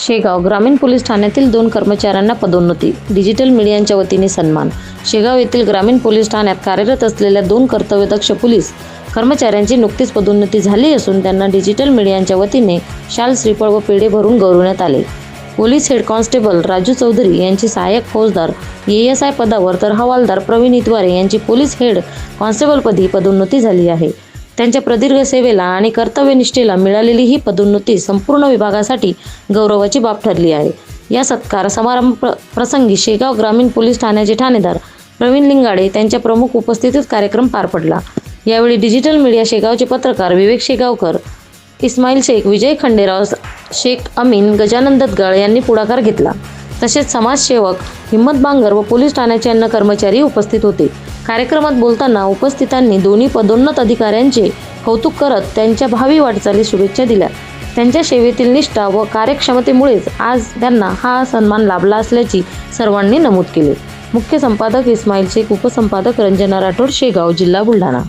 शेगाव ग्रामीण पोलीस ठाण्यातील दोन कर्मचाऱ्यांना पदोन्नती डिजिटल मीडियांच्या वतीने सन्मान. शेगाव येथील ग्रामीण पोलीस ठाण्यात कार्यरत असलेल्या दोन कर्तव्यदक्ष पोलीस कर्मचाऱ्यांची नुकतीच पदोन्नती झाली असून त्यांना डिजिटल मीडियांच्या वतीने शाल श्रीफळ व पेढे भरून गौरवण्यात आले. Police head constable Raju Chaudhari यांची सहाय्यक फौजदार एएस आय पदावर तर हवालदार प्रवीण इतवारे यांची पोलीस हेड कॉन्स्टेबलपदी पदोन्नती झाली आहे. त्यांच्या प्रदीर्घ सेवेला आणि कर्तव्यनिष्ठेला मिळालेली ही पदोन्नती संपूर्ण विभागासाठी गौरवाची बाब ठरली आहे. या सत्कार समारंभ प्र- प्रसंगी शेगाव ग्रामीण पोलीस ठाण्याचे ठाणेदार प्रवीण लिंगाडे त्यांच्या प्रमुख उपस्थितीत कार्यक्रम पार पडला. यावेळी डिजिटल मीडिया शेगावचे पत्रकार विवेक शेगावकर इस्माईल शेख विजय खंडेराव शेख अमीन गजानन दत्तगळ यांनी पुढाकार घेतला. तसेच समाजसेवक हिम्मत बांगर व पोलीस ठाण्याचे अन्य कर्मचारी उपस्थित होते. कार्यक्रमात बोलताना उपस्थितांनी दोन्ही पदोन्नत अधिकाऱ्यांचे कौतुक करत त्यांच्या भावी वाटचालीस शुभेच्छा दिल्या. त्यांच्या सेवेतील निष्ठा व कार्यक्षमतेमुळेच आज त्यांना हा सन्मान लाभला असल्याची सर्वांनी नमूद केले. मुख्य संपादक इस्माईल शेख उपसंपादक रंजना राठोड शेगाव जिल्हा बुलढाणा.